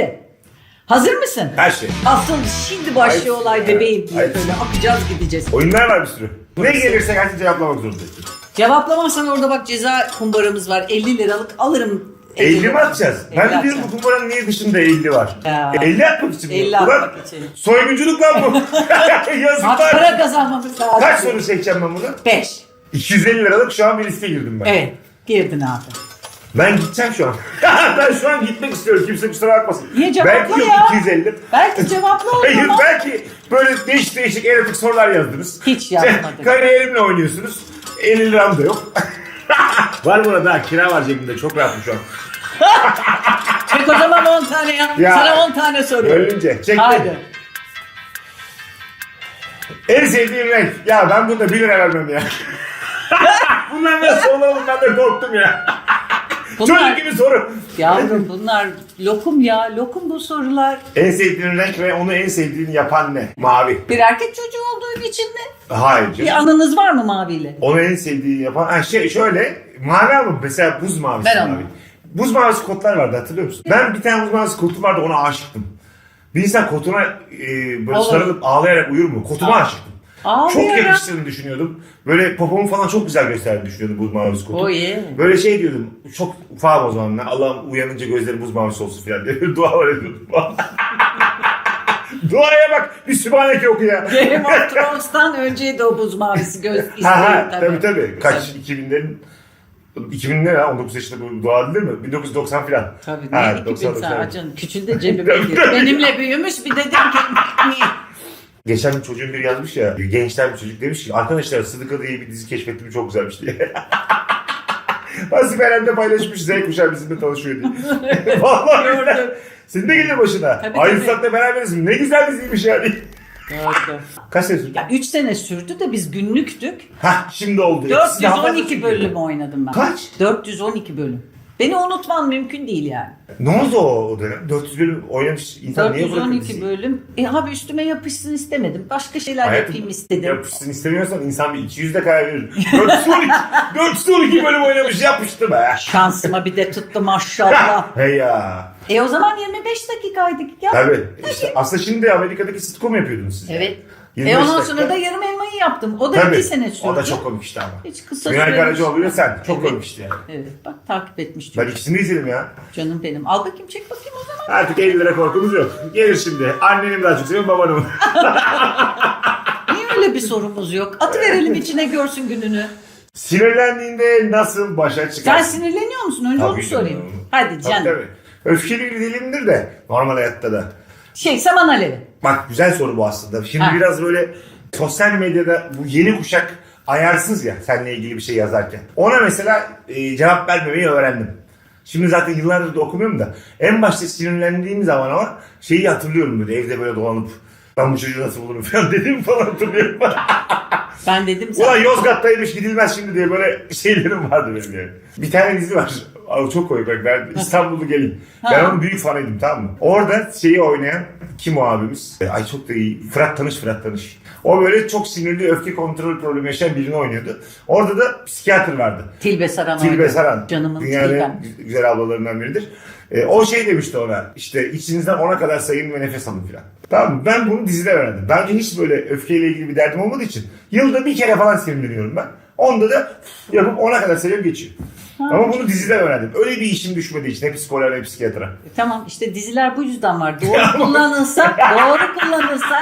Şimdi hazır mısın? Her şey. Asıl şimdi başlıyor Hayır. olay bebeğim diye Hayır. böyle akacağız gideceğiz. Oyunlar var bir sürü. Ne gelirse her şeyi cevaplamak zorundayız. Cevaplamazsan orada bak ceza kumbaramız var. 50 liralık alırım. 50 mi atacağız? 50 Ben de diyorum atacağım. bu kumbaranın niye dışında 50 var? Ya. 50 atmak için mi? 50 Ulan, atmak için. Soygunculuk lan bu. Bak para Yazıklar. kazanmamız lazım. Kaç soru seçeceğim ben bunu? 5. 250 liralık şu an bir liste girdim ben. Evet. Girdin abi. Ben gideceğim şu an. ben şu an gitmek istiyorum. Kimse kusura bakmasın. Niye cevapla belki yok ya? 250. Belki cevapla o Hayır zaman. belki böyle değişik değişik erotik sorular yazdınız. Hiç yazmadık. Kariyerimle oynuyorsunuz. 50 liram da yok. var burada daha kira var cebimde çok rahatım şu an. Çek o zaman 10 tane ya. Ya. Sana 10 tane soruyorum. Ölünce çektim. Haydi. En sevdiğim renk. Ya ben bunda 1 lira vermem ya. Bunlar nasıl olalım ben de korktum ya. Bunlar, Çocuk gibi soru. yavrum bunlar lokum ya. Lokum bu sorular. En sevdiğin renk ve onu en sevdiğini yapan ne? Mavi. Bir erkek çocuğu olduğun için mi? Hayır Bir canım. anınız var mı maviyle? Onu en sevdiği yapan ha şey şöyle mavi ama mesela buz mavisi onu. mavi. Buz mavisi kotlar vardı hatırlıyor musun? Ben bir tane buz mavisi kotu vardı ona aşıktım. Bir insan kotuna e, böyle Olur. sarılıp ağlayarak uyur mu? Kotuma Aa. Aşıktım. Çok yakıştığını düşünüyordum. Böyle popomu falan çok güzel gösterdiğini düşünüyordum buz mavisi kotu. O iyi. Böyle şey diyordum. Çok ufağım o zaman. Allah'ım uyanınca gözlerim buz mavisi olsun falan diye dualar ediyordum. Duaya bak. Bir sübhaneke oku ya. Game of Thrones'tan önceydi o buz mavisi göz isteği Ha ha tabii. tabii tabii. Kaç 2000'lerin 2000'ler ha 19 yaşında bu dua değil mi? 1990 falan. Tabii Ha, ne 2000 90, sen 90. acın küçülde cebime girdi. Benimle büyümüş bir dedim ki niye? Geçen gün çocuğun biri yazmış ya, gençler bir çocuk demiş ki arkadaşlar Sıdıka diye bir dizi keşfettim çok güzelmiş diye. Azıcık Eren'de paylaşmış Z kuşağı bizimle tanışıyor diye. Vallahi Gördüm. Senin de gelir başına. Tabii, Aynı tabii. saatte beraberiz. Ne güzel diziymiş yani. Gördüm. Kaç sene sürdü? Ya 3 sene sürdü de biz günlüktük. Hah şimdi oldu. Siz daha fazla 412 sürüyor. bölüm oynadım ben. Kaç? 412 bölüm. Beni unutman mümkün değil yani. Ne oldu o, dönem? 400 bölüm oynamış insan niye bırakır 412 diziyi? bölüm. E abi üstüme yapışsın istemedim. Başka şeyler Hayatım, yapayım istedim. Yapışsın istemiyorsan insan bir 200'de karar verir. 412, 412 bölüm oynamış yapıştı be. Şansıma bir de tuttu maşallah. Hey ya. e o zaman 25 dakikaydık ya. Tabii. İşte aslında şimdi Amerika'daki sitcom yapıyordunuz siz. Evet. 25 E ondan dakika. sonra da yarım yaptım. O da Tabii. 2 sene sürdü. O da çok komik işte ama. Hiç kısa Günay. Karacaoğlu ile sen. Çok komik işte yani. Evet bak takip etmiş Ben çocuk. ikisini izledim ya. Canım benim. Al bakayım çek bakayım o zaman. Artık 50 lira korkumuz yok. Gelir şimdi. Anneni mi daha çok seviyorum babanı mı? Niye öyle bir sorumuz yok? Atı verelim içine görsün gününü. Sinirlendiğinde nasıl başa Sen çıkarsın? sinirleniyor musun? Önce onu Tabii sorayım. canım. Hadi Tabii canım. tabii. Öfkeli bir dilimdir de normal hayatta da. Şey saman alevi. Bak güzel soru bu aslında. Şimdi Ha. biraz böyle sosyal medyada bu yeni kuşak ayarsız ya seninle ilgili bir şey yazarken. Ona mesela e, cevap vermemeyi öğrendim. Şimdi zaten yıllardır da okumuyorum da en başta sinirlendiğim zaman ama şeyi hatırlıyorum böyle evde böyle dolanıp ben bu çocuğu nasıl bulurum falan dediğimi falan hatırlıyorum. Ben dedim sen. Ulan Yozgat'taymış gidilmez şimdi diye böyle şeylerim vardı benim yani. Bir tane dizi var. Abi çok komik bak ben İstanbul'u gelin. Ben onun büyük fanıydım tamam mı? Orada şeyi oynayan kim o abimiz? E, Ay çok da iyi. Fırat Tanış, Fırat Tanış. O böyle çok sinirli öfke kontrol problemi yaşayan birini oynuyordu. Orada da psikiyatr vardı. Tilbe Saran Tilbe oynadı. Saran. Canımın Dünyanın güzel ablalarından biridir. E, o şey demişti ona işte içinizden ona kadar sayın ve nefes alın filan. Tamam mı? Ben bunu dizide öğrendim. Ben önce hiç böyle öfkeyle ilgili bir derdim olmadığı için yılda bir kere falan sinirleniyorum ben. Onda da yapıp ona kadar sayıyorum geçiyor. Ama bunu dizide öğrendim. Öyle bir işim düşmediği için ne psikoloğa ne psikiyatra. E, Tamam işte diziler bu yüzden var. Doğru kullanılsa, doğru kullanılsa.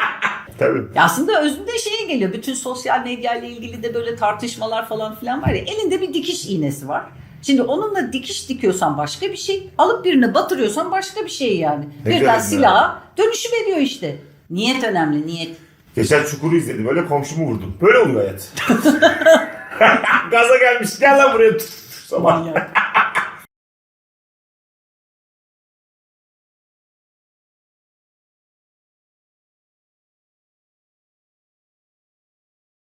Tabii. Ya aslında özünde şeye geliyor. Bütün sosyal medya ile ilgili de böyle tartışmalar falan filan var ya. Elinde bir dikiş iğnesi var. Şimdi onunla dikiş dikiyorsan başka bir şey. Alıp birine batırıyorsan başka bir şey yani. Ne Birden silaha dönüşüm ediyor işte. Niyet önemli niyet. Geçen Çukur'u izledim. Böyle komşumu vurdum. Böyle oluyor hayat. Gaza gelmiş. Gel lan buraya. Sabah.